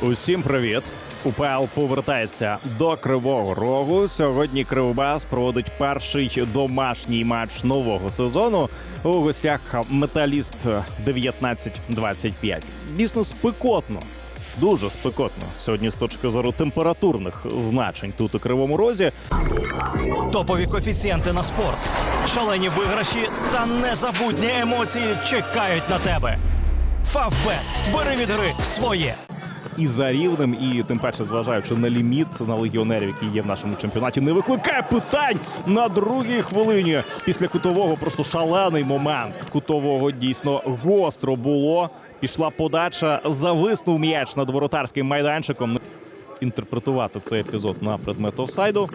Усім привіт! УПЛ повертається до Кривого Рогу. Сьогодні Кривбас проводить перший домашній матч нового сезону у гостях Металіст 1925. Дійсно спекотно. Дуже спекотно сьогодні з точки зору температурних значень тут у Кривому Розі. Топові коефіцієнти на спорт, шалені виграші та незабутні емоції чекають на тебе. Фавбет. Бери від гри своє. І за рівнем, і тим паче, зважаючи на ліміт на легіонерів, які є в нашому чемпіонаті, не викликає питань на другій хвилині. Після кутового просто шалений момент. З кутового дійсно гостро було. Пішла подача, зависнув м'яч над воротарським майданчиком. Інтерпретувати цей епізод на предмет офсайду.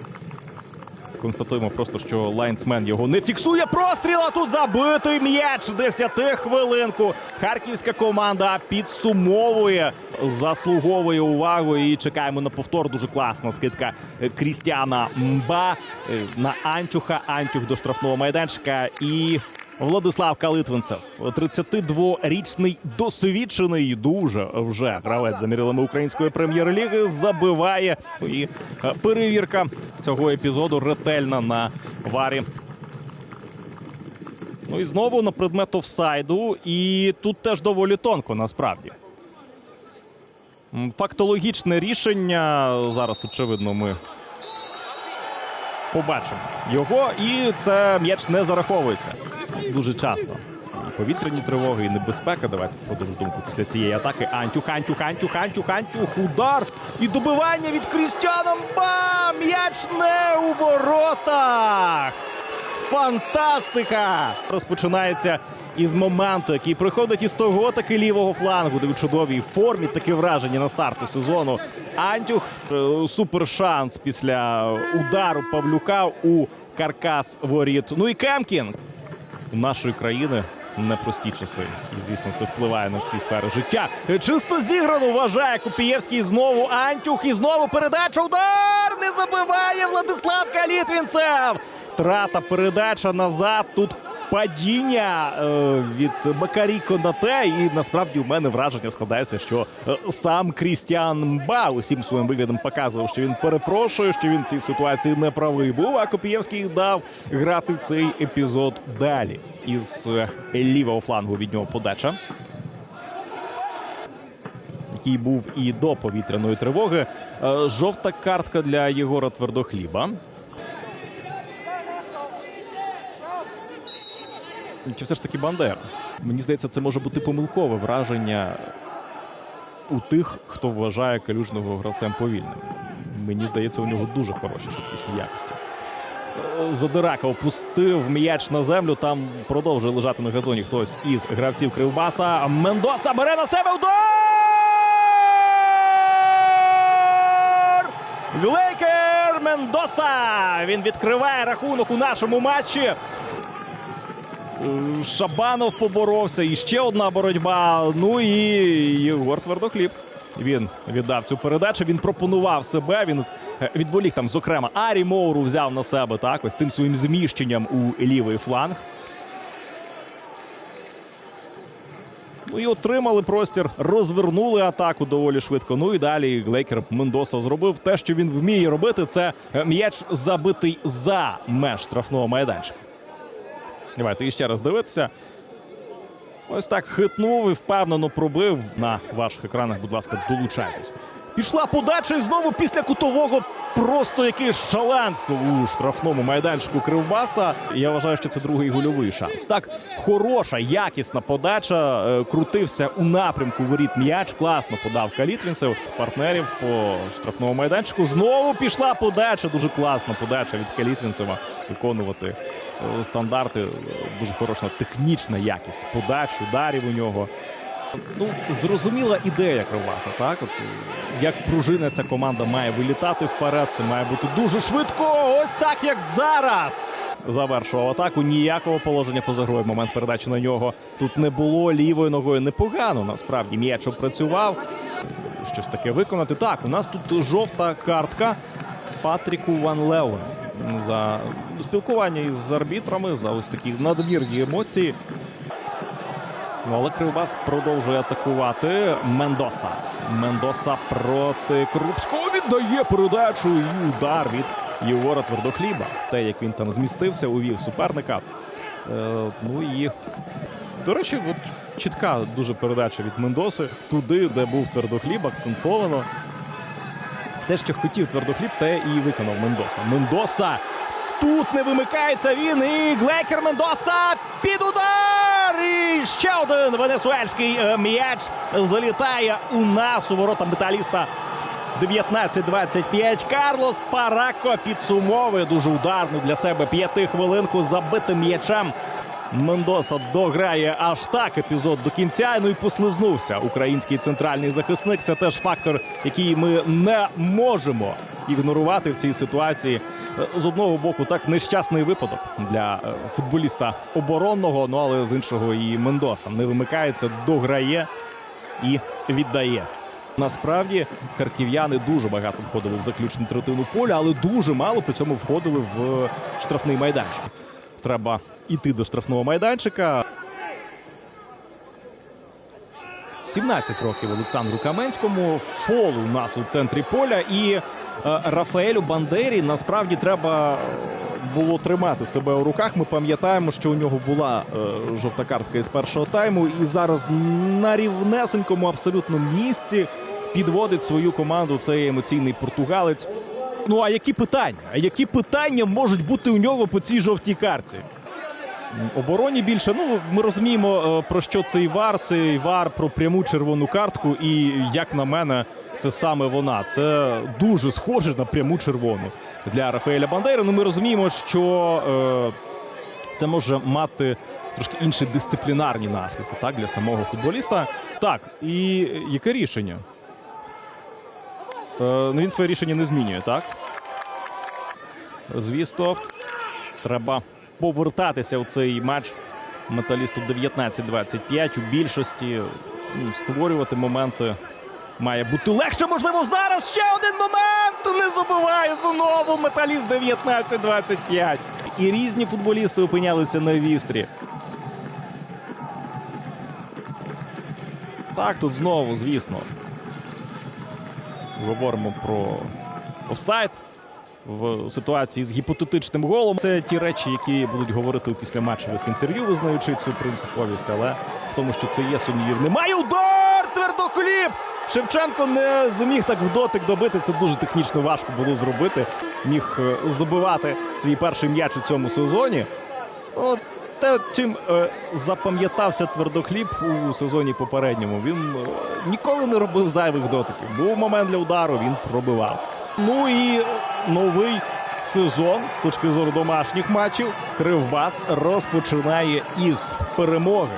Констатуємо просто, що лайнсмен його не фіксує. Простріла тут забитий м'яч. Десяти хвилинку. Харківська команда підсумовує, заслуговує увагу. І чекаємо на повтор. Дуже класна скидка Крістіана Мба е, на Антюха. Антюх до штрафного майданчика і. Владислав Калитвинцев, 32-річний досвідчений дуже вже гравець за мірилами української прем'єр-ліги, забиває. Ну І е, перевірка цього епізоду ретельна на варі. Ну і знову на предмет офсайду. І тут теж доволі тонко насправді. Фактологічне рішення. Зараз, очевидно, ми побачимо його, і це м'яч не зараховується дуже часто. І повітряні тривоги, і небезпека. Давайте продовжу думку після цієї атаки. Антюх, Антюх, Антюх, Антюх, Антюх, удар і добивання від Крістіана Мба! М'яч не у воротах! Фантастика! Розпочинається із моменту, який приходить із того таки лівого флангу, де в чудовій формі таке враження на старту сезону. Антюх е, супер шанс після удару Павлюка у каркас воріт. Ну і Кемкін у нашої країни непрості часи. І звісно, це впливає на всі сфери життя. Чисто зіграно вважає Купієвський знову Антюх і знову передача. Удар не забиває Владислав Калітвінцев. Трата передача назад. Тут падіння е, від Макарі Конате. І насправді у мене враження складається, що е, сам Крістіан Мба усім своїм виглядом показував, що він перепрошує, що він в цій ситуації не правий був. А Копієвський дав грати цей епізод далі. Із е, лівого флангу від нього подача. Який був і до повітряної тривоги. Жовта картка для Єгора Твердохліба. Чи все ж таки Бандера? Мені здається, це може бути помилкове враження у тих, хто вважає калюжного гравцем повільним. Мені здається, у нього дуже хороші швидкісні якості. Е, Задирака опустив м'яч на землю. Там продовжує лежати на газоні хтось із гравців Кривбаса. Мендоса бере на себе удар! Глейкер Мендоса! Він відкриває рахунок у нашому матчі. Е, Шабанов поборовся. І ще одна боротьба. Ну і Єгор Твердохліб. Він віддав цю передачу. Він пропонував себе. Він е, відволік там, зокрема, Арі Моуру взяв на себе так, ось цим своїм зміщенням у лівий фланг. Ну і отримали простір, розвернули атаку доволі швидко. Ну і далі Глейкер Мендоса зробив те, що він вміє робити. Це е, м'яч забитий за меж штрафного майданчика. Давайте іще раз дивитися. Ось так хитнув і впевнено пробив. На ваших екранах, будь ласка, долучайтесь. Пішла подача і знову після кутового просто якесь шаленство у штрафному майданчику Кривбаса. Я вважаю, що це другий гольовий шанс. Так, хороша, якісна подача. Е, Крутився у напрямку воріт м'яч. Класно подав Калітвінцев партнерів по штрафному майданчику. Знову пішла подача. Дуже класна подача від Калітвінцева. Виконувати е, стандарти. Е, Дуже хороша технічна якість подач, ударів у нього. Ну, зрозуміла ідея Кривбаса, так? От е, як пружина ця команда має вилітати вперед, це має бути дуже швидко. Ось так, як зараз. Завершував атаку. Ніякого положення поза грою. Момент передачі на нього тут не було лівою ногою. Непогано. Насправді м'яч опрацював. Щось таке виконати. Так, у нас тут жовта картка Патріку Ван Леон за спілкування із арбітрами, за ось такі надмірні емоції. Ну, але Кривбас продовжує атакувати. Мендоса. Мендоса проти Крупського віддає передачу і удар від Єгора Твердохліба. Те, як він там змістився, увів суперника. Е, ну і до речі, от чітка дуже передача від Мендоси туди, де був твердохліб, акцентовано. Те, що хотів твердохліб, те і виконав Мендоса. Мендоса тут не вимикається він. І Глекер Мендоса під удар. Ще один венесуельський е, м'яч залітає у нас у ворота металіста. 19-25. Карлос Парако підсумовує дуже ударну для себе п'ятихвилинку забитим м'ячем. Мендоса дограє аж так епізод до кінця. Ну і послизнувся український центральний захисник. Це теж фактор, який ми не можемо ігнорувати в цій ситуації. Е, З одного боку, так нещасний випадок для е, футболіста оборонного. Ну але з іншого і Мендоса не вимикається, дограє і віддає. Насправді харків'яни дуже багато входили в заключну третину поля, але дуже мало при цьому входили в штрафний майданчик. Треба йти до штрафного майданчика. 17 років Олександру Каменському. Фол у нас у центрі поля. І е, Рафаелю Бандері насправді треба е, було тримати себе у руках. Ми пам'ятаємо, що у нього була е, жовта картка із першого тайму, і зараз на рівнесенькому абсолютно місці підводить свою команду цей емоційний португалець. Ну а які питання? А які питання можуть бути у нього по цій жовтій картці? Обороні більше. Ну ми розуміємо е, про що цей вар. Цей вар про пряму червону картку. І як на мене, це саме вона. Це дуже схоже на пряму червону для Рафаеля Бандери. Ну ми розуміємо, що е, це може мати трошки інші дисциплінарні наслідки так для самого футболіста. Так, і яке рішення? Е, ну він своє рішення не змінює, так? Звісно, треба повертатися у цей матч металісту 19-25 у більшості. Ну, створювати моменти має бути легше. Можливо, зараз ще один момент. Не забуває знову металіст 19-25. І різні футболісти опинялися на вістрі. Так, тут знову, звісно. Говоримо про офсайд в ситуації з гіпотетичним голом. Це ті речі, які будуть говорити у післяматчевих інтерв'ю, визнаючи цю принциповість. Але в тому, що це є сумнівів, немає удар! Твердохліб! Шевченко не зміг так в дотик добити. Це дуже технічно важко було зробити. Міг е, забивати свій перший м'яч у цьому сезоні. От те, чим е, запам'ятався твердохліб у сезоні попередньому. Він е, ніколи не робив зайвих дотиків. Був момент для удару, він пробивав. Ну і новий сезон з точки зору домашніх матчів Кривбас розпочинає із перемоги.